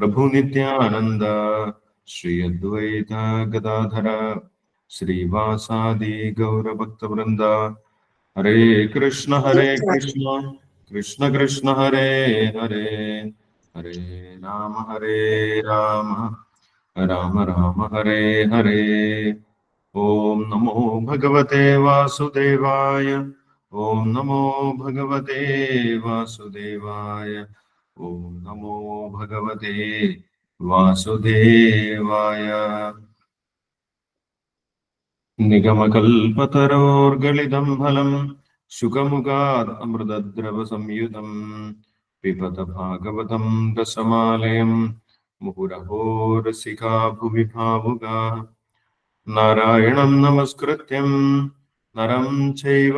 प्रभु नित्यानंद श्री अद्वैत गदाधर श्रीवासादि गौर भक्त वृंद हरे कृष्ण हरे कृष्ण कृष्ण कृष्ण हरे हरे हरे राम हरे राम राम राम हरे हरे ॐ नमो भगवते वासुदेवाय ॐ नमो भगवते वासुदेवाय ഓം നമോ ഭഗവതേ വാസുദേവായ നിഗമകൽപതരോർഗളിതം ഫലം ശുഖമുഖാത് അമൃതദ്രവസംയുതം പിബത ഭാഗവതം ദശമാലയം മുഹുരഹോരസികാ ഭുവി ഭാവുക നാരായണം നമസ്കൃത്യം നരം ചൈവ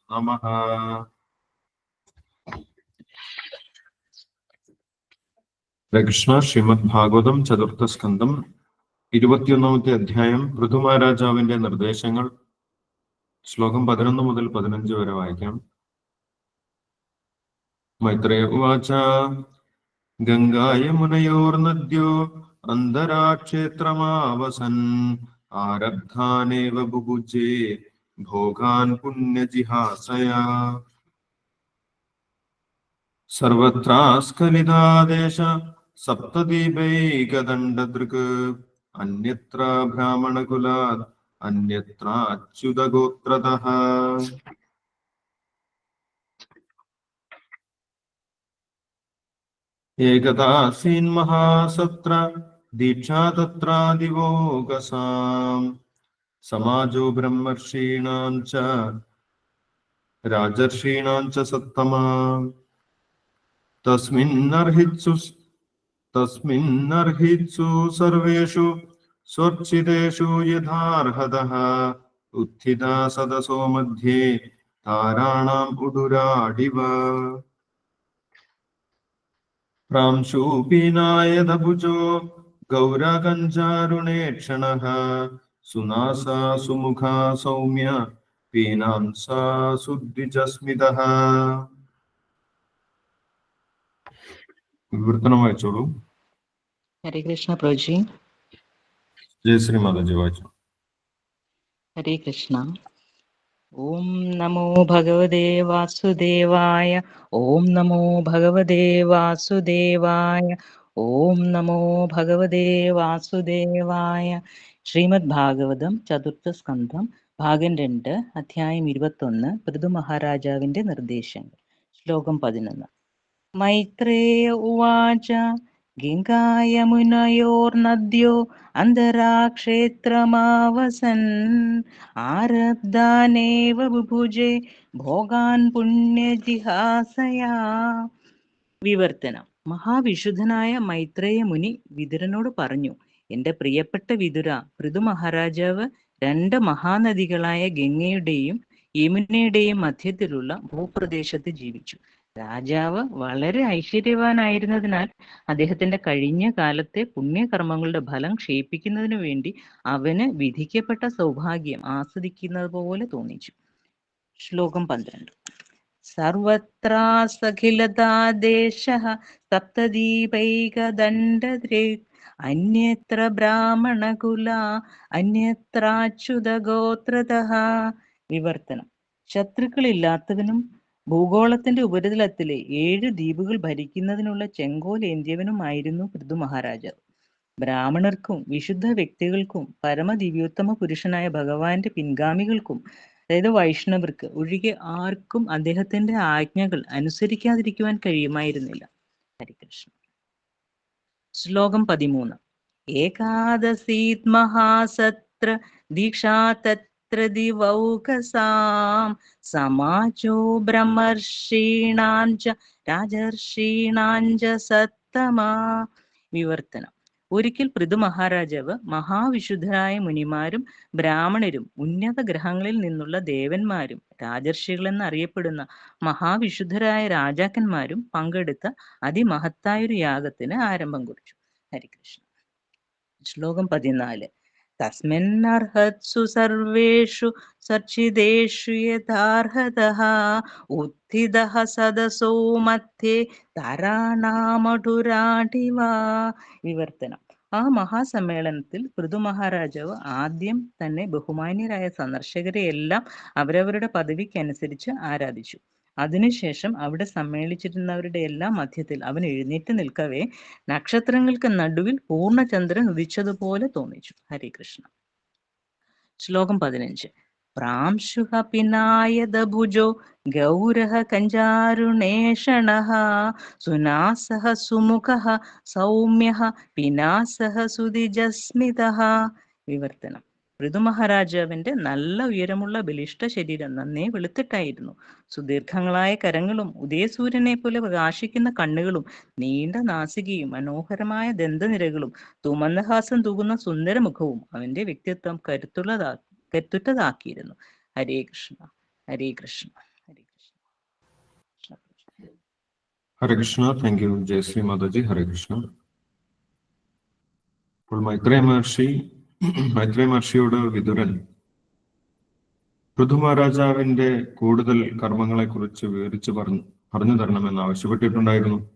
नमः ശ്രീകൃഷ്ണ ശ്രീമദ് ഭാഗവതം ചതുർത്ഥ സ്കന്ധം ഇരുപത്തിയൊന്നാമത്തെ അധ്യായം പൃഥുമഹാരാജാവിന്റെ നിർദ്ദേശങ്ങൾ ശ്ലോകം പതിനൊന്ന് മുതൽ പതിനഞ്ച് വരെ വായിക്കാം. മൈത്രേ ഉവാച ഗംഗായമുനയോർനദ്യോ അന്തരാക്ഷേത്രമാവസൻ ആരബ്ധാനേവ ബുഭുജേ ഭോഗാൻ പുണ്യജിഹാസയാ സർവത്രാസ്ഖലിതാദേശ സപ്തദീപൈകദണ്ഡദൃക് അന്യത്ര ബ്രാഹ്മണകുലാത് അന്യത്ര അച്യുതഗോത്രതഃ ഏകദാസീന്മഹാസത്ര ദീക്ഷാ തത്രാദിവോകസാം സമാജോ ബ്രഹ്മർഷീണാം ച രാജർഷീണാം ച സത്തമാ തസ്മിന്നർഹിത്സു തസ്മിന്നർഹിത്സു സർവേഷു സ്വർച്ചിതേഷു യഥാർഹതഃ ഉത്ഥിതാ സദസോ മധ്യേ താരാണാം ഉഡുരാടിവ പ്രാംശൂപീനായതഭുജോ ഗൗരകഞ്ചാരുണേക്ഷണഃ സുനാസാ സുമുഖാ സൗമ്യ പീനാംസാ സുദ്വിജസ്മിതഃ വിവർത്തനം വായിച്ചോളൂ ഹരേ കൃഷ്ണ പ്രഭുജി ജയശ്രീ മാതാജി വായിച്ചു ഹരേ കൃഷ്ണ ഓം നമോ ഭഗവതേ വാസുദേവായ ഓം നമോ ഭഗവതേ വാസുദേവായ ഓം നമോ ഭഗവതേ വാസുദേവായ ശ്രീമദ് ഭാഗവതം ചതുർത്ഥ സ്കന്ധം ഭാഗം രണ്ട് അധ്യായം ഇരുപത്തൊന്ന് പൃഥു മഹാരാജാവിന്റെ നിർദ്ദേശങ്ങൾ. ശ്ലോകം പതിനൊന്ന്. മൈത്രേയ ഉവാച ഗംഗായമുനയോർനദ്യോ അന്തരാക്ഷേത്രമാവസൻ ആരബ്ധാനേവ ഭോഗാൻ പുണ്യജിഹാസയാ. വിവർത്തനം. മഹാവിശുദ്ധനായ മൈത്രേയ മുനി വിതുരനോട് പറഞ്ഞു എന്റെ പ്രിയപ്പെട്ട വിതുര പൃഥു മഹാരാജാവ് രണ്ട് മഹാനദികളായ ഗംഗയുടെയും യമുനയുടെയും മധ്യത്തിലുള്ള ഭൂപ്രദേശത്ത് ജീവിച്ചു. രാജാവ് വളരെ ഐശ്വര്യവാനായിരുന്നതിനാൽ അദ്ദേഹത്തിന്റെ കഴിഞ്ഞ കാലത്തെ പുണ്യകർമ്മങ്ങളുടെ ഫലം ക്ഷയിപ്പിക്കുന്നതിനു വേണ്ടി അവന് വിധിക്കപ്പെട്ട സൗഭാഗ്യം ആസ്വദിക്കുന്നത് പോലെ തോന്നിച്ചു. ശ്ലോകം പന്ത്രണ്ട്. സർവത്രാസഖിലതാദേശ സപ്തദീപൈകദണ്ഡദൃക് അന്യത്ര ബ്രാഹ്മണകുല അന്യത്രാച്യുതഗോത്രതഃ വിവർത്തനം. ശത്രുക്കളില്ലാത്തവനും ഭൂഗോളത്തിന്റെ ഉപരിതലത്തിലെ ഏഴ് ദ്വീപുകൾ ഭരിക്കുന്നതിനുള്ള ചെങ്കോലേന്ത്യവനുമായിരുന്നു പൃഥു മഹാരാജാവ്. ബ്രാഹ്മണർക്കും വിശുദ്ധ വ്യക്തികൾക്കും പരമദിവ്യോത്തമ പുരുഷനായ ഭഗവാന്റെ പിൻഗാമികൾക്കും അതായത് വൈഷ്ണവർക്ക് ഒഴികെ ആർക്കും അദ്ദേഹത്തിന്റെ ആജ്ഞകൾ അനുസരിക്കാതിരിക്കുവാൻ കഴിയുമായിരുന്നില്ല. ഹരികൃഷ്ണ ശ്ലോകം പതിമൂന്ന്. ഏകാദശീത് മഹാസത്ര ദീക്ഷാ തത്ര ദിവൗകസാം സമാജോ ബ്രഹ്മർഷീണാഞ്ച രാജർഷീണാഞ്ച സത്തമാ. വിവർത്തനം. ഒരിക്കൽ പൃഥു മഹാരാജാവ് മഹാവിശുദ്ധരായ മുനിമാരും ബ്രാഹ്മണരും ഉന്നത ഗ്രഹങ്ങളിൽ നിന്നുള്ള ദേവന്മാരും രാജർഷികളെന്ന് അറിയപ്പെടുന്ന മഹാവിശുദ്ധരായ രാജാക്കന്മാരും പങ്കെടുത്ത അതിമഹത്തായൊരു യാഗത്തിന് ആരംഭം കുറിച്ചു. ഹരികൃഷ്ണ ശ്ലോകം പതിനാല്. തസ്മിന്നർഹത്സു സർവേഷു സർച്ചിതേഷു യഥാർഹതഃ ഉത്ഥിതഃ സദസോ മധ്യേ തരാണാമഠുരാഠിവ വിവർത്തനം ആ മഹാസമ്മേളനത്തിൽ പൃഥു മഹാരാജാവ് ആദ്യം തന്നെ ബഹുമാന്യരായ സന്ദർശകരെ എല്ലാം അവരവരുടെ പദവിക്കനുസരിച്ച് ആരാധിച്ചു. അതിനുശേഷം അവിടെ സമ്മേളിച്ചിരുന്നവരുടെ എല്ലാം മധ്യത്തിൽ അവൻ എഴുന്നേറ്റ് നിൽക്കവേ നക്ഷത്രങ്ങൾക്ക് നടുവിൽ പൂർണചന്ദ്രൻ ഉദിച്ചതുപോലെ തോന്നിച്ചു. ഹരേ കൃഷ്ണ. ശ്ലോകം പതിനഞ്ച്. പ്രാംശുഹ പിനായദഭുജോ ഗൗരഹ കഞ്ചാരുണേഷണഃ സുനാസഹ സുമുഖഃ സൗമ്യഃ പിനാസഹ സുതിജസ്മിതഃ വിവർത്തനം. ഋതുമഹാരാജാവിന്റെ നല്ല ഉയരമുള്ള ബലിഷ്ഠ ശരീരം നന്നേ വെളുത്തിട്ടായിരുന്നു. സുദീർഘങ്ങളായ കരങ്ങളും ഉദയസൂര്യനെ പോലെ പ്രകാശിക്കുന്ന കണ്ണുകളും നീണ്ട നാസികയും മനോഹരമായ ദന്തനിരകളും തുമന്നഹാസം തൂകുന്ന സുന്ദരമുഖവും അവന്റെ വ്യക്തിത്വം കരുത്തുള്ളതാ കരുത്തുറ്റതാക്കിയിരുന്നു. Hare Krishna Hare Krishna Hare Krishna. Hare Krishna thank you Jayashree Mataji Hare Krishna. ഇപ്പോൾ മൈത്രേ മഹർഷി മൈത്രേയ മഹർഷിയോട് വിതുരൻ പൃഥു മഹാരാജാവിന്റെ കൂടുതൽ കർമ്മങ്ങളെ കുറിച്ച് വിവരിച്ച് പറഞ്ഞു പറഞ്ഞു തരണമെന്ന് ആവശ്യപ്പെട്ടിട്ടുണ്ടായിരുന്നു.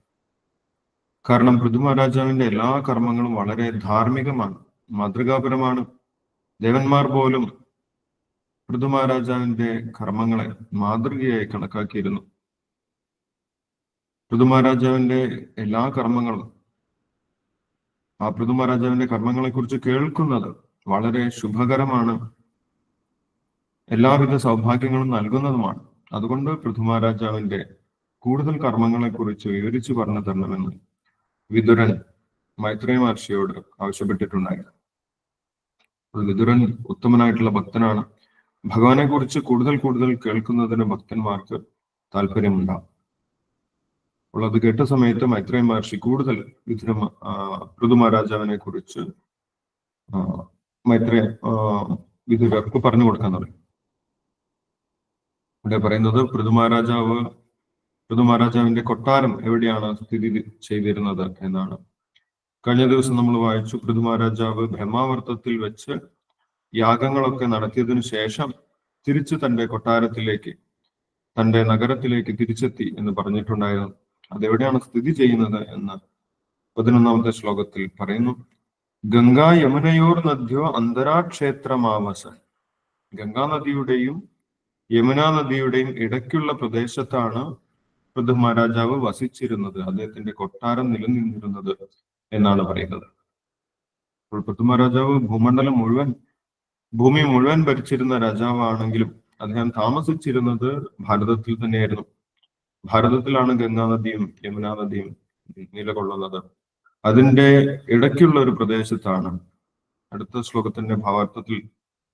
കാരണം പൃഥു മഹാരാജാവിന്റെ എല്ലാ കർമ്മങ്ങളും വളരെ ധാർമ്മികമാണ് മാതൃകാപരമാണ്. ദേവന്മാർ പോലും പൃഥു മഹാരാജാവിന്റെ കർമ്മങ്ങളെ മാതൃകയായി കണക്കാക്കിയിരുന്നു. പൃഥു മഹാരാജാവിന്റെ എല്ലാ കർമ്മങ്ങളും ആ പൃഥു മഹാരാജാവിന്റെ കർമ്മങ്ങളെ കുറിച്ച് കേൾക്കുന്നത് വളരെ ശുഭകരമാണ്. എല്ലാവിധ സൗഭാഗ്യങ്ങളും നൽകുന്നതുമാണ്. അതുകൊണ്ട് പൃഥു മഹാരാജാവിന്റെ കൂടുതൽ കർമ്മങ്ങളെക്കുറിച്ച് വിവരിച്ചു പറഞ്ഞു തരണമെന്ന് വിതുരൻ മൈത്രേയ മഹർഷിയോട് ആവശ്യപ്പെട്ടിട്ടുണ്ടായിരുന്നു വിതുരൻ ഉത്തമനായിട്ടുള്ള ഭക്തനാണ്. ഭഗവാനെ കുറിച്ച് കൂടുതൽ കൂടുതൽ കേൾക്കുന്നതിന് ഭക്തന്മാർക്ക് താല്പര്യമുണ്ടാകും അത് കേട്ട സമയത്ത് മൈത്രേ മഹർഷി കൂടുതൽ വിതുര ഋതുമഹാരാജാവിനെ മഹാരാജാവിനെ കുറിച്ച് മൈത്രേ വിധുരർക്ക് പറഞ്ഞു കൊടുക്കാൻ തുടങ്ങി. ഇവിടെ പറയുന്നത് പൃഥുമഹാരാജാവ് മഹാരാജാവ് പൃഥു മഹാരാജാവിന്റെ കൊട്ടാരം എവിടെയാണ് സ്ഥിതി ചെയ്തിരുന്നത് എന്നാണ്. കഴിഞ്ഞ ദിവസം നമ്മൾ വായിച്ചു പൃഥുമഹാരാജാവ് ബ്രഹ്മാവർത്തത്തിൽ വെച്ച് യാഗങ്ങളൊക്കെ നടത്തിയതിനു ശേഷം തിരിച്ചു തന്റെ കൊട്ടാരത്തിലേക്ക് തന്റെ നഗരത്തിലേക്ക് തിരിച്ചെത്തി എന്ന് പറഞ്ഞിട്ടുണ്ടായിരുന്നു. അതെവിടെയാണ് സ്ഥിതി ചെയ്യുന്നത് എന്ന് പതിനൊന്നാമത്തെ ശ്ലോകത്തിൽ പറയുന്നു. ഗംഗാ യമുനയോർ നദ്യോ അന്തരാക്ഷേത്രമാവസ. ഗംഗാ നദിയുടെയും യമുനാ നദിയുടെയും ഇടയ്ക്കുള്ള പ്രദേശത്താണ് പൃഥു മഹാരാജാവ് വസിച്ചിരുന്നത്. അദ്ദേഹത്തിന്റെ കൊട്ടാരം നിലനിന്നിരുന്നത് എന്നാണ് പറയുന്നത്. അപ്പോൾ മഹാരാജാവ് ഭൂമണ്ഡലം മുഴുവൻ ഭൂമി മുഴുവൻ ഭരിച്ചിരുന്ന രാജാവാണെങ്കിലും അദ്ദേഹം താമസിച്ചിരുന്നത് ഭാരതത്തിൽ തന്നെയായിരുന്നു. ഭാരതത്തിലാണ് ഗംഗാ നദിയും യമുനാ നദിയും നിലകൊള്ളുന്നത്. അതിന്റെ ഇടയ്ക്കുള്ള ഒരു പ്രദേശത്താണ്. അടുത്ത ശ്ലോകത്തിന്റെ ഭാവാർത്ഥത്തിൽ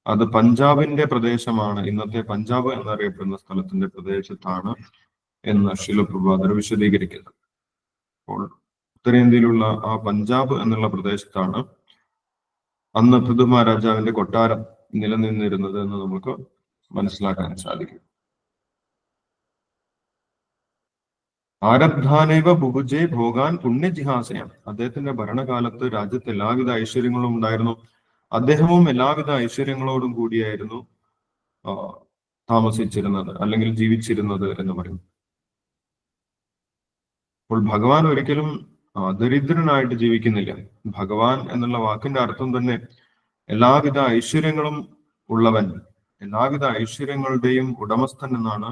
അത് പഞ്ചാബിന്റെ പ്രദേശമാണ്. ഇന്നത്തെ പഞ്ചാബ് എന്നറിയപ്പെടുന്ന സ്ഥലത്തിന്റെ പ്രദേശത്താണ് എന്ന് ശിലപ്രഭാതർ വിശദീകരിക്കുന്നത്. അപ്പോൾ ഉത്തരേന്ത്യയിലുള്ള ആ പഞ്ചാബ് എന്നുള്ള പ്രദേശത്താണ് അന്ന് പൃഥു മഹാരാജാവിന്റെ കൊട്ടാരം നിലനിന്നിരുന്നത് എന്ന് നമുക്ക് മനസ്സിലാക്കാൻ സാധിക്കും. ആരബ്ധാനേവ ബുഭുജെ ഭോഗാൻ പുണ്യജിഹാസയാണ് അദ്ദേഹത്തിന്റെ ഭരണകാലത്ത് രാജ്യത്ത് എല്ലാവിധ ഐശ്വര്യങ്ങളും ഉണ്ടായിരുന്നു. അദ്ദേഹവും എല്ലാവിധ ഐശ്വര്യങ്ങളോടും കൂടിയായിരുന്നു താമസിച്ചിരുന്നത് അല്ലെങ്കിൽ ജീവിച്ചിരുന്നത് എന്ന് പറയും അപ്പോൾ ഭഗവാൻ ഒരിക്കലും ദരിദ്രനായിട്ട് ജീവിക്കുന്നില്ല. ഭഗവാൻ എന്നുള്ള വാക്കിന്റെ അർത്ഥം തന്നെ എല്ലാവിധ ഐശ്വര്യങ്ങളും ഉള്ളവൻ എല്ലാവിധ ഐശ്വര്യങ്ങളുടെയും ഉടമസ്ഥൻ എന്നാണ്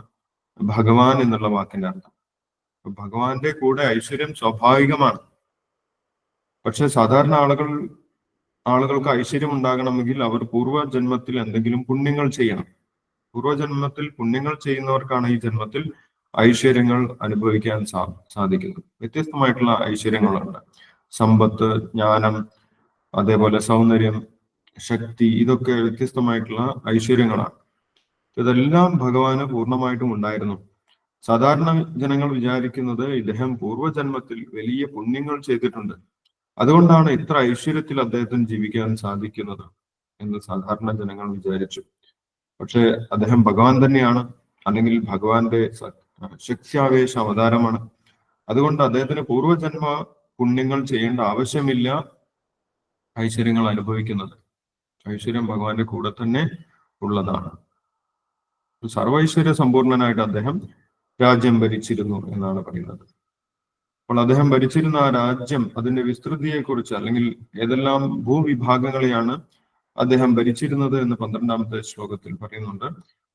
ഭഗവാൻ എന്നുള്ള വാക്കിന്റെ അർത്ഥം. ഭഗവാന്റെ കൂടെ ഐശ്വര്യം സ്വാഭാവികമാണ്. പക്ഷെ സാധാരണ ആളുകൾ ആളുകൾക്ക് ഐശ്വര്യം ഉണ്ടാകണമെങ്കിൽ അവർ പൂർവജന്മത്തിൽ എന്തെങ്കിലും പുണ്യങ്ങൾ ചെയ്യണം. പൂർവജന്മത്തിൽ പുണ്യങ്ങൾ ചെയ്യുന്നവർക്കാണ് ഈ ജന്മത്തിൽ ഐശ്വര്യങ്ങൾ അനുഭവിക്കാൻ സാ സാധിക്കുന്നത്. വ്യത്യസ്തമായിട്ടുള്ള ഐശ്വര്യങ്ങളുണ്ട്. സമ്പത്ത് ജ്ഞാനം അതേപോലെ സൗന്ദര്യം ശക്തി ഇതൊക്കെ വ്യത്യസ്തമായിട്ടുള്ള ഐശ്വര്യങ്ങളാണ്. ഇതെല്ലാം ഭഗവാന് പൂർണമായിട്ടും ഉണ്ടായിരുന്നു. സാധാരണ ജനങ്ങൾ വിചാരിക്കുന്നത് ഇദ്ദേഹം പൂർവജന്മത്തിൽ വലിയ പുണ്യങ്ങൾ ചെയ്തിട്ടുണ്ട്. അതുകൊണ്ടാണ് ഇത്ര ഐശ്വര്യത്തിൽ അദ്ദേഹത്തിന് ജീവിക്കാൻ സാധിക്കുന്നത് എന്ന് സാധാരണ ജനങ്ങൾ വിചാരിച്ചു. പക്ഷെ അദ്ദേഹം ഭഗവാൻ തന്നെയാണ്. അല്ലെങ്കിൽ ഭഗവാന്റെ ശക്തിയാവേശ അവതാരമാണ്. അതുകൊണ്ട് അദ്ദേഹത്തിന് പൂർവജന്മ പുണ്യങ്ങൾ ചെയ്യേണ്ട ആവശ്യമില്ല ഐശ്വര്യങ്ങൾ അനുഭവിക്കുന്നത്. ഐശ്വര്യം ഭഗവാന്റെ കൂടെ തന്നെ ഉള്ളതാണ്. സർവൈശ്വര്യ സമ്പൂർണനായിട്ട് അദ്ദേഹം രാജ്യം ഭരിച്ചിരുന്നു എന്നാണ് പറയുന്നത്. അപ്പോൾ അദ്ദേഹം ഭരിച്ചിരുന്ന ആ രാജ്യം അതിന്റെ വിസ്തൃതിയെ കുറിച്ച് അല്ലെങ്കിൽ ഏതെല്ലാം ഭൂവിഭാഗങ്ങളെയാണ് അദ്ദേഹം ഭരിച്ചിരുന്നത് എന്ന് പന്ത്രണ്ടാമത്തെ ശ്ലോകത്തിൽ പറയുന്നുണ്ട്.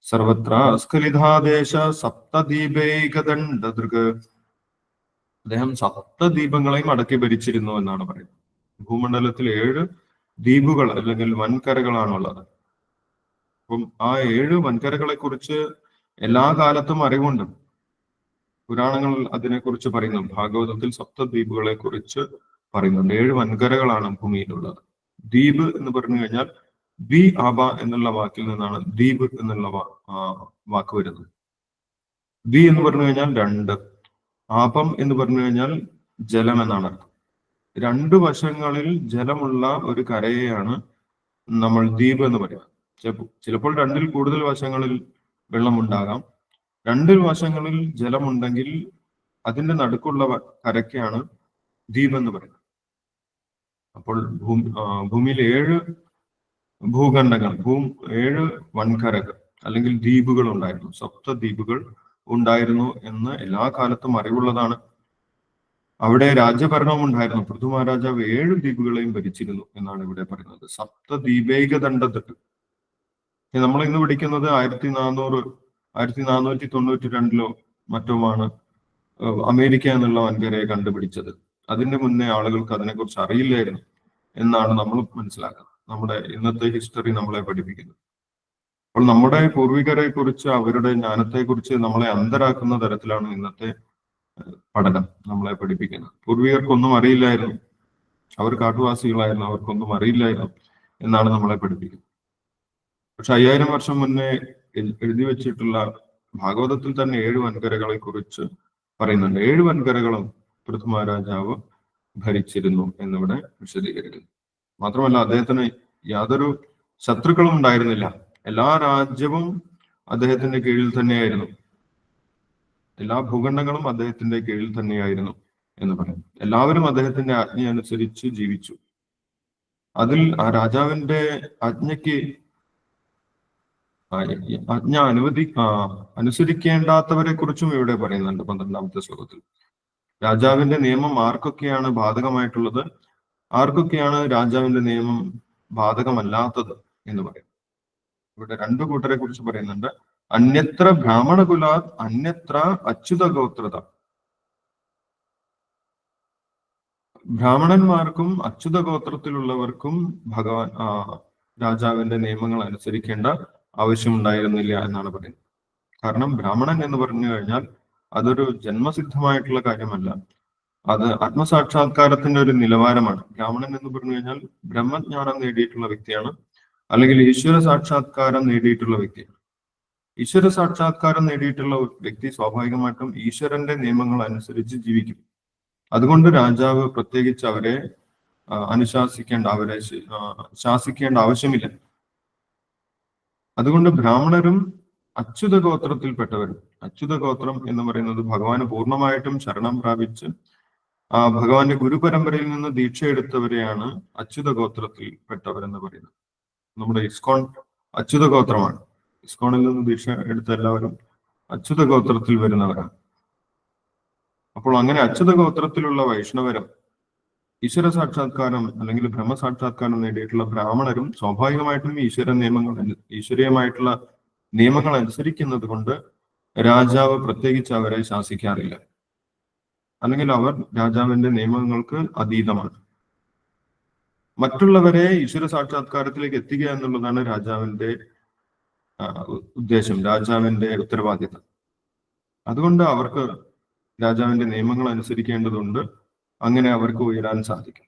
സർവത്ര അസ്ഖലിതാദേശ സപ്തദീപൈകദണ്ഡദൃഗ് അദ്ദേഹം സപ്തദ്വീപങ്ങളെയും അടക്കി ഭരിച്ചിരുന്നു എന്നാണ് പറയുന്നത്. ഭൂമണ്ഡലത്തിൽ ഏഴ് ദ്വീപുകൾ അല്ലെങ്കിൽ വൻകരകളാണുള്ളത്. അപ്പം ആ ഏഴ് വൻകരകളെ കുറിച്ച് എല്ലാ കാലത്തും അറിവുണ്ട്. പുരാണങ്ങൾ അതിനെക്കുറിച്ച് പറയുന്നു. ഭാഗവതത്തിൽ സപ്തദ്വീപുകളെ കുറിച്ച് പറയുന്നുണ്ട് ഏഴ് വൻകരകളാണ് ഭൂമിയിലുള്ളത്. ദ്വീപ് എന്ന് പറഞ്ഞു കഴിഞ്ഞാൽ ദ്വി ആബ എന്നുള്ള വാക്കിൽ നിന്നാണ് ദ്വീപ് എന്നുള്ള വാക്ക് വരുന്നത്. ദ്വി എന്ന് പറഞ്ഞു കഴിഞ്ഞാൽ രണ്ട്. ആപം എന്ന് പറഞ്ഞു കഴിഞ്ഞാൽ ജലം എന്നാണ് അർത്ഥം. രണ്ട് വശങ്ങളിൽ ജലമുള്ള ഒരു കരയെയാണ് നമ്മൾ ദ്വീപ് എന്ന് പറയുന്നത്. ചിലപ്പോൾ രണ്ടിൽ കൂടുതൽ വശങ്ങളിൽ വെള്ളമുണ്ടാകാം. രണ്ടിൽ വശങ്ങളിൽ ജലമുണ്ടെങ്കിൽ അതിന്റെ നടുക്കുള്ള കരക്കെയാണ് ദ്വീപ് എന്ന് പറയുന്നത്. അപ്പോൾ ഭൂമി ഭൂമിയിൽ ഏഴ് ഭൂഖണ്ഡങ്ങൾ ഭൂ ഏഴ് വൻകരകൾ അല്ലെങ്കിൽ ദ്വീപുകൾ ഉണ്ടായിരുന്നു. സപ്ത ദ്വീപുകൾ ഉണ്ടായിരുന്നു എന്ന് എല്ലാ കാലത്തും അറിവുള്ളതാണ്. അവിടെ രാജ്യഭരണവും ഉണ്ടായിരുന്നു. പൃഥു മഹാരാജാവ് ഏഴ് ദ്വീപുകളെയും ഭരിച്ചിരുന്നു എന്നാണ് ഇവിടെ പറയുന്നത്. സപ്ത ദ്വീപൈക ദണ്ഡത്തിട്ട് നമ്മൾ ഇന്ന് പഠിക്കുന്നത് ആയിരത്തി നാനൂറ് ആയിരത്തി നാനൂറ്റി തൊണ്ണൂറ്റി രണ്ടിലോ മറ്റുമാണ് അമേരിക്ക എന്നുള്ള വൻകരയെ കണ്ടുപിടിച്ചത്. അതിന്റെ മുന്നേ ആളുകൾക്ക് അതിനെക്കുറിച്ച് അറിയില്ലായിരുന്നു എന്നാണ് നമ്മൾ മനസ്സിലാക്കുന്നത്. നമ്മുടെ ഇന്നത്തെ ഹിസ്റ്ററി നമ്മളെ പഠിപ്പിക്കുന്നത് അപ്പോൾ നമ്മുടെ പൂർവികരെ കുറിച്ച് അവരുടെ ജ്ഞാനത്തെ കുറിച്ച് നമ്മളെ അന്തരാക്കുന്ന തരത്തിലാണ് ഇന്നത്തെ പഠനം നമ്മളെ പഠിപ്പിക്കുന്നത്. പൂർവികർക്കൊന്നും അറിയില്ലായിരുന്നു. അവർ കാട്ടുവാസികളായിരുന്നു അവർക്കൊന്നും അറിയില്ലായിരുന്നു എന്നാണ് നമ്മളെ പഠിപ്പിക്കുന്നത്. പക്ഷെ അയ്യായിരം വർഷം മുന്നേ എഴുതി വെച്ചിട്ടുള്ള ഭാഗവതത്തിൽ തന്നെ ഏഴ് വൻകരകളെ കുറിച്ച് പറയുന്നുണ്ട്. ഏഴ് വൻകരകളും പൃഥ്വ ഭരിച്ചിരുന്നു എന്നിവിടെ വിശദീകരിക്കുന്നു. മാത്രമല്ല അദ്ദേഹത്തിന് യാതൊരു ശത്രുക്കളും ഉണ്ടായിരുന്നില്ല. എല്ലാ രാജ്യവും അദ്ദേഹത്തിന്റെ കീഴിൽ തന്നെയായിരുന്നു. എല്ലാ ഭൂഖണ്ഡങ്ങളും അദ്ദേഹത്തിന്റെ കീഴിൽ തന്നെയായിരുന്നു എന്ന് പറയും എല്ലാവരും അദ്ദേഹത്തിന്റെ ആജ്ഞ അനുസരിച്ച് ജീവിച്ചു. അതിൽ ആ രാജാവിന്റെ ആജ്ഞയ്ക്ക് ആജ്ഞ അനുവദി അനുസരിക്കേണ്ടാത്തവരെ കുറിച്ചും ഇവിടെ പറയുന്നുണ്ട് പന്ത്രണ്ടാമത്തെ ശ്ലോകത്തിൽ. രാജാവിന്റെ നിയമം ആർക്കൊക്കെയാണ് ബാധകമായിട്ടുള്ളത്? ആർക്കൊക്കെയാണ് രാജാവിന്റെ നിയമം ബാധകമല്ലാത്തത് എന്ന് പറയും. ഇവിടെ രണ്ടു കൂട്ടരെ കുറിച്ച് പറയുന്നുണ്ട്. അന്യത്ര ബ്രാഹ്മണകുലാ അന്യത്ര അച്യുത ഗോത്രത ബ്രാഹ്മണന്മാർക്കും അച്യുത ഗോത്രത്തിലുള്ളവർക്കും ഭഗവാൻ രാജാവിന്റെ നിയമങ്ങൾ അനുസരിക്കേണ്ട ആവശ്യമുണ്ടായിരുന്നില്ല എന്നാണ് പറയുന്നത്. കാരണം ബ്രാഹ്മണൻ എന്ന് പറഞ്ഞു കഴിഞ്ഞാൽ അതൊരു ജന്മസിദ്ധമായിട്ടുള്ള കാര്യമല്ല. അത് ആത്മസാക്ഷാത്കാരത്തിന്റെ ഒരു നിലവാരമാണ്. ബ്രാഹ്മണൻ എന്ന് പറഞ്ഞു കഴിഞ്ഞാൽ ബ്രഹ്മജ്ഞാനം നേടിയിട്ടുള്ള വ്യക്തിയാണ് അല്ലെങ്കിൽ ഈശ്വര സാക്ഷാത്കാരം നേടിയിട്ടുള്ള വ്യക്തിയാണ്. ഈശ്വര സാക്ഷാത്കാരം നേടിയിട്ടുള്ള വ്യക്തി സ്വാഭാവികമായിട്ടും ഈശ്വരന്റെ നിയമങ്ങൾ അനുസരിച്ച് ജീവിക്കും. അതുകൊണ്ട് രാജാവ് പ്രത്യേകിച്ച് അവരെ അനുശാസിക്കേണ്ട അവരെ ശാസിക്കേണ്ട ആവശ്യമില്ല. അതുകൊണ്ട് ബ്രാഹ്മണരും അച്യുത ഗോത്രത്തിൽപ്പെട്ടവരും അച്യുത ഗോത്രം എന്ന് പറയുന്നത് ഭഗവാന് പൂർണമായിട്ടും ശരണം പ്രാപിച്ച് ആ ഭഗവാന്റെ ഗുരുപരമ്പരയിൽ നിന്ന് ദീക്ഷ എടുത്തവരെയാണ് അച്യുത ഗോത്രത്തിൽ പെട്ടവരെന്ന് പറയുന്നത്. നമ്മുടെ ഇസ്കോൺ അച്യുത ഗോത്രമാണ് ഇസ്കോണിൽ നിന്ന് ദീക്ഷ എടുത്ത എല്ലാവരും അച്യുത ഗോത്രത്തിൽ വരുന്നവരാണ്. അപ്പോൾ അങ്ങനെ അച്യുത ഗോത്രത്തിലുള്ള വൈഷ്ണവരും ഈശ്വര സാക്ഷാത്കാരം അല്ലെങ്കിൽ ബ്രഹ്മസാക്ഷാത്കാരം നേടിയിട്ടുള്ള ബ്രാഹ്മണരും സ്വാഭാവികമായിട്ടും ഈശ്വര നിയമങ്ങൾ ഈശ്വരീയമായിട്ടുള്ള നിയമങ്ങൾ അനുസരിക്കുന്നത് കൊണ്ട് രാജാവ് പ്രത്യേകിച്ച് അവരെ ശാസിക്കാറില്ല. അല്ലെങ്കിൽ അവർ രാജാവിന്റെ നിയമങ്ങൾക്ക് അതീതമാണ്. മറ്റുള്ളവരെ ഈശ്വര സാക്ഷാത്കാരത്തിലേക്ക് എത്തിക്കുക എന്നുള്ളതാണ് രാജാവിന്റെ ഉദ്ദേശം രാജാവിന്റെ ഉത്തരവാദിത്തം. അതുകൊണ്ട് അവർക്ക് രാജാവിന്റെ നിയമങ്ങൾ അനുസരിക്കേണ്ടതുണ്ട്. അങ്ങനെ അവർക്ക് ഉയരാൻ സാധിക്കും.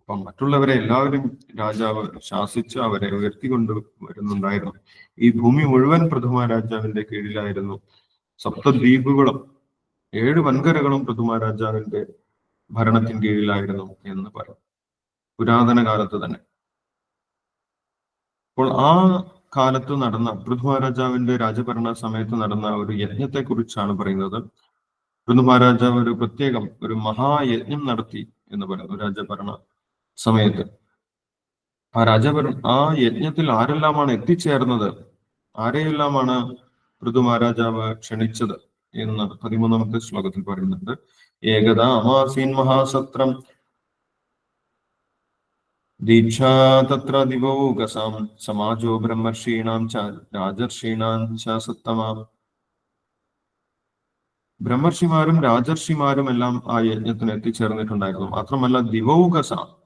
അപ്പം മറ്റുള്ളവരെ എല്ലാവരും രാജാവ് ശാസിച്ച് അവരെ ഉയർത്തിക്കൊണ്ട് വരുന്നുണ്ടായിരുന്നു. ഈ ഭൂമി മുഴുവൻ പ്രഥമ രാജാവിന്റെ കീഴിലായിരുന്നു. സപ്തദ്വീപുകളും ഏഴ് വൻകരകളും പ്രഥമ രാജാവിന്റെ ഭരണത്തിന് കീഴിലായിരുന്നു എന്ന് പറയും. പുരാതന കാലത്ത് തന്നെ. അപ്പോൾ ആ കാലത്ത് നടന്ന പൃഥു രാജാവിന്റെ രാജഭരണ സമയത്ത് നടന്ന ഒരു യജ്ഞത്തെ കുറിച്ചാണ് പറയുന്നത്. പൃഥു മഹാരാജാവ് ഒരു പ്രത്യേകം ഒരു മഹായജ്ഞം നടത്തി എന്ന് പറയുന്നു രാജഭരണ സമയത്ത്. ആ രാജഭരണ ആ യജ്ഞത്തിൽ ആരെല്ലാമാണ് എത്തിച്ചേർന്നത്? ആരെയെല്ലാമാണ് പൃഥു മഹാരാജാവ് ക്ഷണിച്ചത് എന്ന് പതിമൂന്നാമത്തെ ശ്ലോകത്തിൽ പറയുന്നുണ്ട്. ഏകദാ അമാസീൻ മഹാസത്രം. ദീക്ഷാ തത്ര ദിവസം സമാജോ ബ്രഹ്മർഷീണാം ച രാജർഷീണാം ച സത്തമാം. ബ്രഹ്മർഷിമാരും രാജർഷിമാരും എല്ലാം ആ യജ്ഞത്തിന് എത്തിച്ചേർന്നിട്ടുണ്ടായിരുന്നു. മാത്രമല്ല ദിവൗകസാം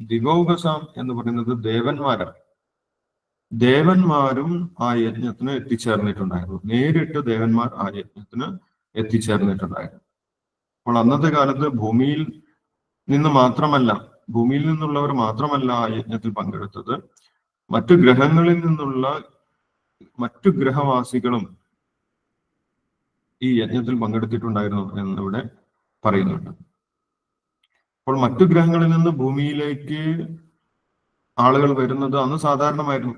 ദിവൗകസാം എന്ന് പറയുന്നത് ദേവന്മാരാണ്. ദേവന്മാരും ആ യജ്ഞത്തിന് എത്തിച്ചേർന്നിട്ടുണ്ടായിരുന്നു. നേരിട്ട് ദേവന്മാർ ആ യജ്ഞത്തിന് എത്തിച്ചേർന്നിട്ടുണ്ടായിരുന്നു. അപ്പോൾ അന്നത്തെ കാലത്ത് ഭൂമിയിൽ നിന്ന് മാത്രമല്ല ഭൂമിയിൽ നിന്നുള്ളവർ മാത്രമല്ല ആ യജ്ഞത്തിൽ പങ്കെടുത്തത്. മറ്റു ഗ്രഹങ്ങളിൽ നിന്നുള്ള മറ്റു ഗ്രഹവാസികളും ഈ യജ്ഞത്തിൽ പങ്കെടുത്തിട്ടുണ്ടായിരുന്നു എന്നിവിടെ പറയുന്നുണ്ട്. അപ്പോൾ മറ്റു ഗ്രഹങ്ങളിൽ നിന്ന് ഭൂമിയിലേക്ക് ആളുകൾ വരുന്നത് അന്ന് സാധാരണമായിരുന്നു.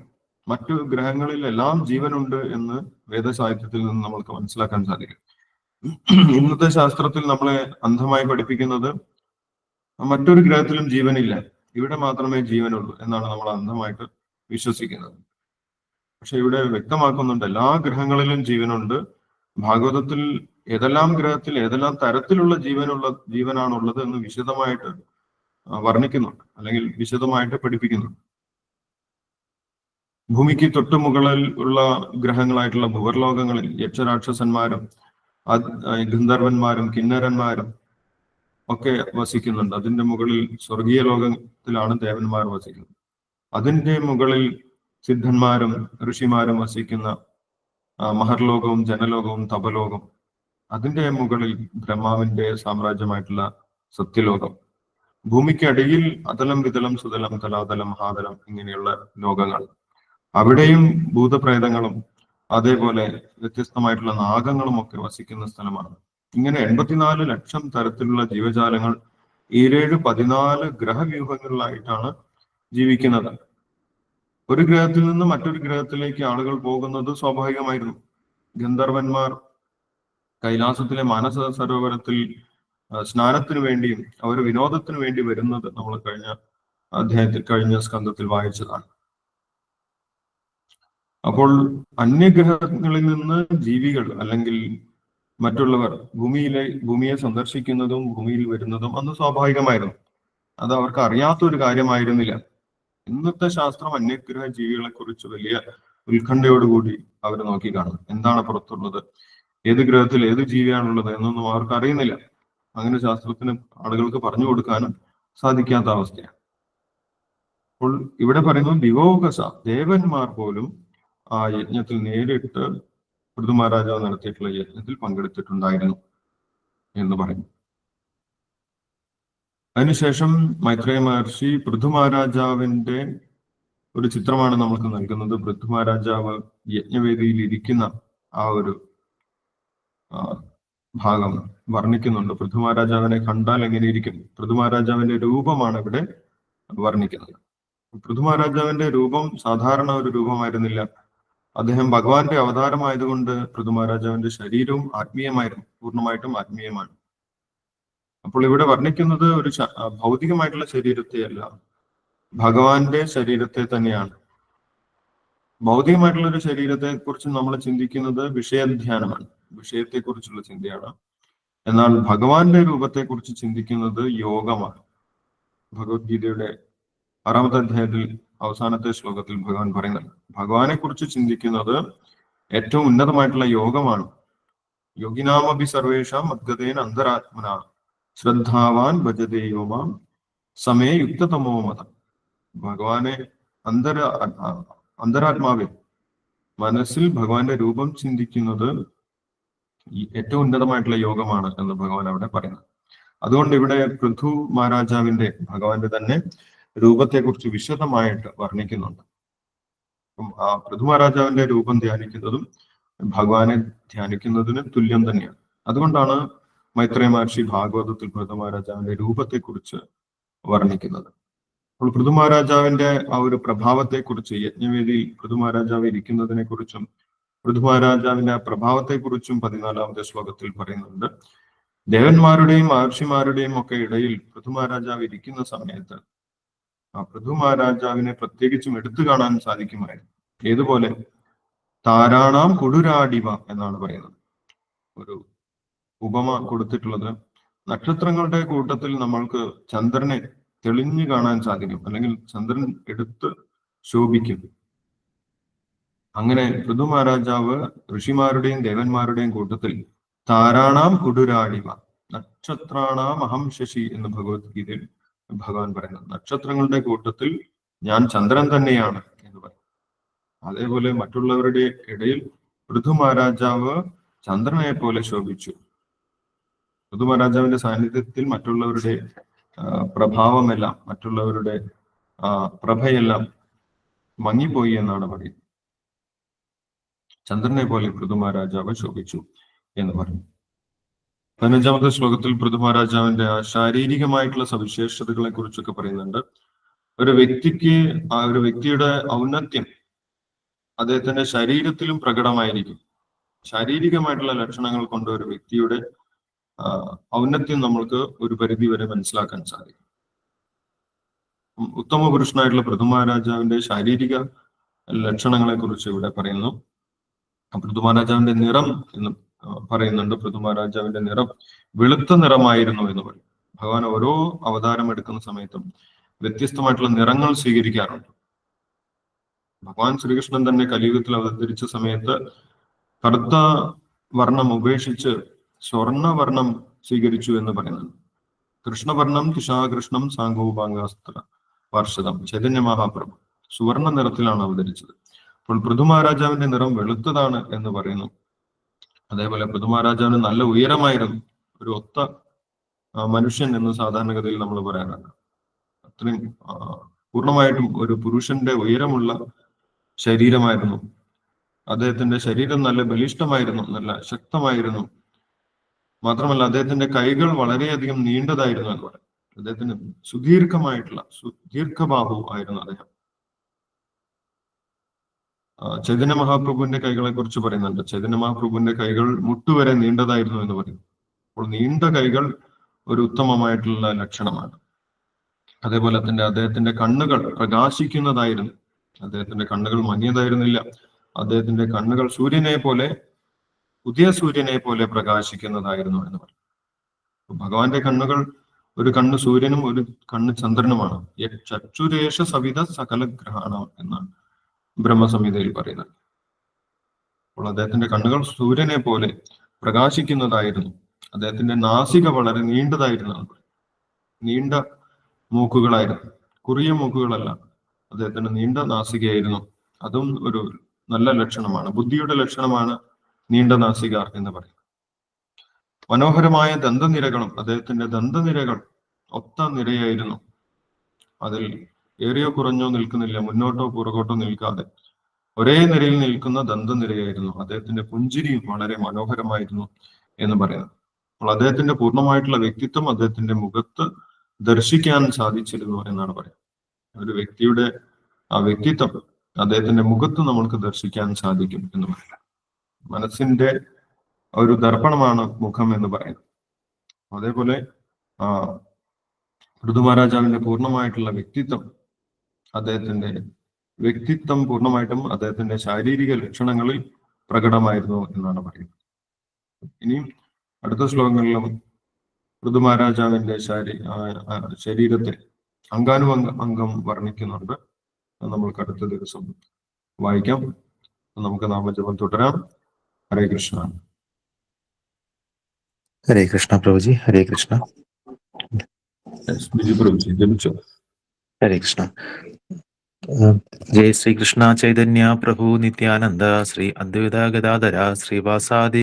മറ്റു ഗ്രഹങ്ങളിൽ എല്ലാം ജീവനുണ്ട് എന്ന് വേദസാഹിത്യത്തിൽ നിന്ന് നമ്മൾക്ക് മനസ്സിലാക്കാൻ സാധിക്കും. ഇന്നത്തെ ശാസ്ത്രത്തിൽ നമ്മളെ അന്ധമായി പഠിപ്പിക്കുന്നത് മറ്റൊരു ഗ്രഹത്തിലും ജീവനില്ല. ഇവിടെ മാത്രമേ ജീവനുള്ളൂ എന്നാണ് നമ്മൾ അന്ധമായിട്ട് വിശ്വസിക്കുന്നത്. പക്ഷെ ഇവിടെ വ്യക്തമാക്കുന്നുണ്ട് എല്ലാ ഗ്രഹങ്ങളിലും ജീവനുണ്ട്. ഭാഗവതത്തിൽ ഏതെല്ലാം ഗ്രഹത്തിൽ ഏതെല്ലാം തരത്തിലുള്ള ജീവനുള്ള ജീവനാണുള്ളത് എന്ന് വിശദമായിട്ട് വർണിക്കുന്നുണ്ട്. അല്ലെങ്കിൽ വിശദമായിട്ട് പഠിപ്പിക്കുന്നുണ്ട്. ഭൂമിക്ക് തൊട്ടു മുകളിൽ ഉള്ള ഗ്രഹങ്ങളായിട്ടുള്ള ഭൂവർലോകങ്ങളിൽ യക്ഷരാക്ഷസന്മാരും ഗന്ധർവന്മാരും കിന്നരന്മാരും ഒക്കെ വസിക്കുന്നുണ്ട്. അതിന്റെ മുകളിൽ സ്വർഗീയ ലോകത്തിലാണ് ദേവന്മാർ വസിക്കുന്നത്. അതിന്റെ മുകളിൽ സിദ്ധന്മാരും ഋഷിമാരും വസിക്കുന്ന മഹർലോകവും ജനലോകവും തപലോകം അതിന്റെ മുകളിൽ ബ്രഹ്മാവിന്റെ സാമ്രാജ്യമായിട്ടുള്ള സത്യലോകം. ഭൂമിക്കടിയിൽ അതലം വിതലം സുതലം തലാതലം മഹാതലം ഇങ്ങനെയുള്ള ലോകങ്ങൾ. അവിടെയും ഭൂതപ്രേതങ്ങളും അതേപോലെ വ്യത്യസ്തമായിട്ടുള്ള നാഗങ്ങളും ഒക്കെ വസിക്കുന്ന സ്ഥലമാണ്. ഇങ്ങനെ എൺപത്തിനാല് ലക്ഷം തരത്തിലുള്ള ജീവജാലങ്ങൾ ഈരേഴ് പതിനാല് ഗ്രഹവ്യൂഹങ്ങളിലായിട്ടാണ് ജീവിക്കുന്നത്. ഒരു ഗ്രഹത്തിൽ നിന്ന് മറ്റൊരു ഗ്രഹത്തിലേക്ക് ആളുകൾ പോകുന്നത് സ്വാഭാവികമായിരുന്നു. ഗന്ധർവന്മാർ കൈലാസത്തിലെ മാനസ സരോവരത്തിൽ സ്നാനത്തിനു വേണ്ടിയും അവർ വിനോദത്തിനു വേണ്ടി വരുന്നത് നമ്മൾ കഴിഞ്ഞ അധ്യായത്തിൽ കഴിഞ്ഞ സ്കന്ധത്തിൽ വായിച്ചതാണ്. അപ്പോൾ അന്യഗ്രഹങ്ങളിൽ നിന്ന് ജീവികൾ അല്ലെങ്കിൽ മറ്റുള്ളവർ ഭൂമിയിലെ ഭൂമിയെ സന്ദർശിക്കുന്നതും ഭൂമിയിൽ വരുന്നതും അന്ന് സ്വാഭാവികമായിരുന്നു. അത് അവർക്ക് അറിയാത്ത ഒരു കാര്യമായിരുന്നില്ല. ഇന്നത്തെ ശാസ്ത്രം അന്യഗ്രഹ ജീവികളെ കുറിച്ച് വലിയ ഉത്കണ്ഠയോടുകൂടി അവർ നോക്കി കാണും എന്താണ് പുറത്തുള്ളത്? ഏത് ഗ്രഹത്തിൽ ഏത് ജീവിയാണുള്ളത് എന്നൊന്നും അവർക്ക് അറിയുന്നില്ല. അങ്ങനെ ശാസ്ത്രത്തിന് ആളുകൾക്ക് പറഞ്ഞു കൊടുക്കാനും സാധിക്കാത്ത അവസ്ഥയാണ്. അപ്പോൾ ഇവിടെ പറയുന്നത് ദിവോകസ ദേവന്മാർ പോലും ആ യജ്ഞത്തിൽ നേരിട്ട് പൃഥു മഹാരാജാവ് നടത്തിയിട്ടുള്ള യജ്ഞത്തിൽ പങ്കെടുത്തിട്ടുണ്ടായിരുന്നു എന്ന് പറയും അതിനുശേഷം മൈത്രേയ മഹർഷി പൃഥു മഹാരാജാവിന്റെ ഒരു ചിത്രമാണ് നമ്മൾക്ക് നൽകുന്നത്. പൃഥു മഹാരാജാവ് യജ്ഞവേദിയിൽ ഇരിക്കുന്ന ആ ഒരു ഭാഗം വർണിക്കുന്നുണ്ട്. പൃഥു മഹാരാജാവിനെ കണ്ടാൽ എങ്ങനെ ഇരിക്കും? പൃഥു മഹാരാജാവിന്റെ രൂപമാണ് ഇവിടെ വർണിക്കുന്നത്. പൃഥു മഹാരാജാവിന്റെ രൂപം സാധാരണ ഒരു രൂപമായിരുന്നില്ല. അദ്ദേഹം ഭഗവാന്റെ അവതാരമായതുകൊണ്ട് പൃഥു മഹാരാജാവിന്റെ ശരീരവും ആത്മീയമായിരുന്നു. പൂർണമായിട്ടും ആത്മീയമാണ്. അപ്പോൾ ഇവിടെ വർണിക്കുന്നത് ഒരു ഭൗതികമായിട്ടുള്ള ശരീരത്തെയല്ല ഭഗവാന്റെ ശരീരത്തെ തന്നെയാണ്. ഭൗതികമായിട്ടുള്ള ഒരു ശരീരത്തെ കുറിച്ച് നമ്മൾ ചിന്തിക്കുന്നത് വിഷയധ്യാനമാണ്. വിഷയത്തെ കുറിച്ചുള്ള ചിന്തയാണ്. എന്നാൽ ഭഗവാന്റെ രൂപത്തെ കുറിച്ച് ചിന്തിക്കുന്നത് യോഗമാണ്. ഭഗവത്ഗീതയുടെ ആറാമത്തെ അധ്യായത്തിൽ അവസാനത്തെ ശ്ലോകത്തിൽ ഭഗവാൻ പറയുന്നുണ്ട്. ഭഗവാനെ കുറിച്ച് ചിന്തിക്കുന്നത് ഏറ്റവും ഉന്നതമായിട്ടുള്ള യോഗമാണ്. യോഗിനാമഭി സർവേഷാം അദ്ഗതേൻ അന്തരാത്മന. ശ്രദ്ധാവാൻ ഭജതേ യോമാം യുക്തതമോ മതം. ഭഗവാനെ അന്തര അന്തരാത്മാവിൽ മനസ്സിൽ ഭഗവാന്റെ രൂപം ചിന്തിക്കുന്നത് ഏറ്റവും ഉന്നതമായിട്ടുള്ള യോഗമാണ് എന്ന് ഭഗവാൻ അവിടെ പറയുന്നത്. അതുകൊണ്ട് ഇവിടെ പൃഥു മഹാരാജാവിന്റെ ഭഗവാന്റെ തന്നെ രൂപത്തെക്കുറിച്ച് വിശദമായിട്ട് വർണിക്കുന്നുണ്ട്. അപ്പം ആ പൃഥു മഹാരാജാവിന്റെ രൂപം ധ്യാനിക്കുന്നതും ഭഗവാനെ ധ്യാനിക്കുന്നതിന് തുല്യം തന്നെയാണ്. അതുകൊണ്ടാണ് മൈത്രേയ മഹർഷി ഭാഗവതത്തിൽ പൃഥുമഹാരാജാവിന്റെ രൂപത്തെക്കുറിച്ച് വർണിക്കുന്നത്. അപ്പോൾ പൃഥുമാരാജാവിന്റെ ആ ഒരു പ്രഭാവത്തെക്കുറിച്ച് യജ്ഞവേദിയിൽ പൃഥുമാരാജാവ് ഇരിക്കുന്നതിനെ കുറിച്ചും പൃഥുമാരാജാവിന്റെ പ്രഭാവത്തെക്കുറിച്ചും പതിനാലാമത്തെ ശ്ലോകത്തിൽ പറയുന്നുണ്ട്. ദേവന്മാരുടെയും മഹർഷിമാരുടെയും ഒക്കെ ഇടയിൽ പൃഥുമാരാജാവ് ഇരിക്കുന്ന സമയത്ത് ആ പൃഥുമാരാജാവിനെ പ്രത്യേകിച്ചും എടുത്തു കാണാൻ സാധിക്കുമായിരുന്നു. ഏതുപോലെ? താരാണാം കൊടുരാടിവ എന്നാണ് പറയുന്നത്. ഒരു ഉപമ കൊടുത്തിട്ടുള്ളത്. നക്ഷത്രങ്ങളുടെ കൂട്ടത്തിൽ നമ്മൾക്ക് ചന്ദ്രനെ തെളിഞ്ഞു കാണാൻ സാധിക്കും. അല്ലെങ്കിൽ ചന്ദ്രൻ എടുത്ത് ശോഭിക്കും. അങ്ങനെ പൃഥു മഹാരാജാവ് ഋഷിമാരുടെയും ദേവന്മാരുടെയും കൂട്ടത്തിൽ താരാണാം കുടുരാടിവ നക്ഷത്രാണാം അഹം ശശി എന്ന് ഭഗവത്ഗീതയിൽ ഭഗവാൻ പറയുന്നത് നക്ഷത്രങ്ങളുടെ കൂട്ടത്തിൽ ഞാൻ ചന്ദ്രൻ തന്നെയാണ് എന്ന് പറയും. അതേപോലെ മറ്റുള്ളവരുടെ ഇടയിൽ പൃഥു മഹാരാജാവ് ചന്ദ്രനെ പോലെ ശോഭിച്ചു. പൃഥു മഹാരാജാവിന്റെ സാന്നിധ്യത്തിൽ മറ്റുള്ളവരുടെ പ്രഭാവമെല്ലാം മറ്റുള്ളവരുടെ പ്രഭയെല്ലാം മങ്ങിപ്പോയി എന്നാണ് പറയുന്നത്. ചന്ദ്രനെ പോലെ പൃഥു മഹാരാജാവ് ശോഭിച്ചു എന്ന് പറഞ്ഞു പതിനഞ്ചാമത്തെ ശ്ലോകത്തിൽ പൃഥു മഹാരാജാവിന്റെ ആ ശാരീരികമായിട്ടുള്ള സവിശേഷതകളെ കുറിച്ചൊക്കെ പറയുന്നുണ്ട്. ഒരു വ്യക്തിക്ക് ആ ഒരു വ്യക്തിയുടെ ഔന്നത്യം അദ്ദേഹത്തിന്റെ ശരീരത്തിലും പ്രകടമായിരിക്കും. ശാരീരികമായിട്ടുള്ള ലക്ഷണങ്ങൾ കൊണ്ട് ഒരു വ്യക്തിയുടെ ഔന്നത്യം നമ്മൾക്ക് ഒരു പരിധി വരെ മനസ്സിലാക്കാൻ സാധിക്കും. ഉത്തമ പുരുഷനായിട്ടുള്ള പൃഥുമഹാരാജാവിന്റെ ശാരീരിക ലക്ഷണങ്ങളെ കുറിച്ച് ഇവിടെ പറയുന്നു. പൃഥുമഹാരാജാവിന്റെ നിറം എന്ന് പറയുന്നുണ്ട്. പറയുന്നുണ്ട് രാജാവിന്റെ നിറം വെളുത്ത നിറമായിരുന്നു എന്ന് പറയും. ഭഗവാൻ ഓരോ അവതാരം എടുക്കുന്ന സമയത്തും വ്യത്യസ്തമായിട്ടുള്ള നിറങ്ങൾ സ്വീകരിക്കാറുണ്ട്. ഭഗവാൻ ശ്രീകൃഷ്ണൻ തന്നെ കലിയുഗത്തിൽ അവതരിച്ച സമയത്ത് കറുത്ത വർണം ഉപേക്ഷിച്ച് സ്വർണവർണം സ്വീകരിച്ചു എന്ന് പറയുന്നുണ്ട് കൃഷ്ണവർണം കിഷാകൃഷ്ണം സാങ്കോപാംഗാസ്ത്ര വർഷതം ചൈതന്യ മഹാപ്രഭു. സുവർണ നിറത്തിലാണ് അവതരിച്ചത്. അപ്പോൾ പൃഥു മഹാരാജാവിന്റെ നിറം വെളുത്തതാണ് എന്ന് പറയുന്നു. അതേപോലെ പൃഥു മഹാരാജാവിന് നല്ല ഉയരമായിരുന്നു. ഒരു ഒത്ത മനുഷ്യൻ എന്ന് സാധാരണഗതിയിൽ നമ്മൾ പറയാറുണ്ട്. അത്രയും പൂർണമായിട്ടും ഒരു പുരുഷന്റെ ഉയരമുള്ള ശരീരമായിരുന്നു. അദ്ദേഹത്തിന്റെ ശരീരം നല്ല ബലിഷ്ഠമായിരുന്നു നല്ല ശക്തമായിരുന്നു. മാത്രമല്ല അദ്ദേഹത്തിന്റെ കൈകൾ വളരെയധികം നീണ്ടതായിരുന്നു എന്ന് പറയാം. അദ്ദേഹത്തിന് സുദീർഘമായിട്ടുള്ള സുദീർഘബാഹു ആയിരുന്നു അദ്ദേഹം. ചൈതന്യ മഹാപ്രഭുവിന്റെ കൈകളെ കുറിച്ച് പറയുന്നുണ്ട്. ചൈതന്യ മഹാപ്രഭുവിന്റെ കൈകൾ മുട്ടുവരെ നീണ്ടതായിരുന്നു എന്ന് പറയും. അപ്പോൾ നീണ്ട കൈകൾ ഒരു ഉത്തമമായിട്ടുള്ള ലക്ഷണമാണ്. അതേപോലെ തന്നെ അദ്ദേഹത്തിന്റെ കണ്ണുകൾ പ്രകാശിക്കുന്നതായിരുന്നു. അദ്ദേഹത്തിന്റെ കണ്ണുകൾ മങ്ങിയതായിരുന്നില്ല. അദ്ദേഹത്തിന്റെ കണ്ണുകൾ സൂര്യനെ പോലെ പുതിയ സൂര്യനെ പോലെ പ്രകാശിക്കുന്നതായിരുന്നു എന്ന് പറയും ഭഗവാന്റെ കണ്ണുകൾ ഒരു കണ്ണ് സൂര്യനും ഒരു കണ്ണ് ചന്ദ്രനുമാണ്. ചച്ചുരേഷ സവിത സകല ഗ്രഹണം എന്നാണ് ബ്രഹ്മസംഹിതയിൽ പറയുന്നത്. അപ്പോൾ അദ്ദേഹത്തിന്റെ കണ്ണുകൾ സൂര്യനെ പോലെ പ്രകാശിക്കുന്നതായിരുന്നു. അദ്ദേഹത്തിന്റെ നാസിക വളരെ നീണ്ടതായിരുന്നു. നീണ്ട മൂക്കുകളായിരുന്നു. കുറിയ മൂക്കുകളല്ല. അദ്ദേഹത്തിന് നീണ്ട നാസികയായിരുന്നു. അതും ഒരു നല്ല ലക്ഷണമാണ്. ബുദ്ധിയുടെ ലക്ഷണമാണ് നീണ്ട നാസികാർ എന്ന് പറയും. മനോഹരമായ ദന്തനിരകളും അദ്ദേഹത്തിന്റെ ദന്തനിരകൾ ഒത്ത നിരയായിരുന്നു. അതിൽ ഏറിയോ കുറഞ്ഞോ നിൽക്കുന്നില്ല മുന്നോട്ടോ പുറകോട്ടോ നിൽക്കാതെ ഒരേ നിരയിൽ നിൽക്കുന്ന ദന്തനിരയായിരുന്നു. അദ്ദേഹത്തിന്റെ പുഞ്ചിരിയും വളരെ മനോഹരമായിരുന്നു എന്ന് പറയുന്നത്. അപ്പോൾ അദ്ദേഹത്തിന്റെ പൂർണമായിട്ടുള്ള വ്യക്തിത്വം അദ്ദേഹത്തിന്റെ മുഖത്ത് ദർശിക്കാൻ സാധിച്ചിരുന്നു എന്നാണ് പറയുന്നത്. ഒരു വ്യക്തിയുടെ ആ വ്യക്തിത്വം അദ്ദേഹത്തിന്റെ മുഖത്ത് നമ്മൾക്ക് ദർശിക്കാൻ സാധിക്കും എന്ന് പറയാം മനസ്സിന്റെ ഒരു ദർപ്പണമാണ് മുഖം എന്ന് പറയുന്നത്. അതേപോലെ ആ ഋതുമഹാരാജാവിന്റെ പൂർണമായിട്ടുള്ള വ്യക്തിത്വം അദ്ദേഹത്തിന്റെ വ്യക്തിത്വം പൂർണമായിട്ടും അദ്ദേഹത്തിന്റെ ശാരീരിക ലക്ഷണങ്ങളിൽ പ്രകടമായിരുന്നു എന്നാണ് പറയുന്നത്. ഇനിയും അടുത്ത ശ്ലോകങ്ങളിലും ഋതുമഹാരാജാവിന്റെ ശാരീ ശരീരത്തെ അംഗാനുഅംഗ അംഗം വർണിക്കുന്നുണ്ട്. നമ്മൾ അടുത്ത ദിവസം വായിക്കാം. നമുക്ക് നാമജപം തുടരാം. ഹരേ കൃഷ്ണ ഹരേ കൃഷ്ണ പ്രഭുജി ഹരേ കൃഷ്ണ Yes, ബിജു പ്രഭുജി ജപിച്ചോ ഹരേ കൃഷ്ണ ഉം, ജയ ശ്രീകൃഷ്ണ ചൈതന്യ പ്രഭു നിത്യാനന്ദ ശ്രീ അദ്വൈത ഗദാധര ശ്രീവാസാദി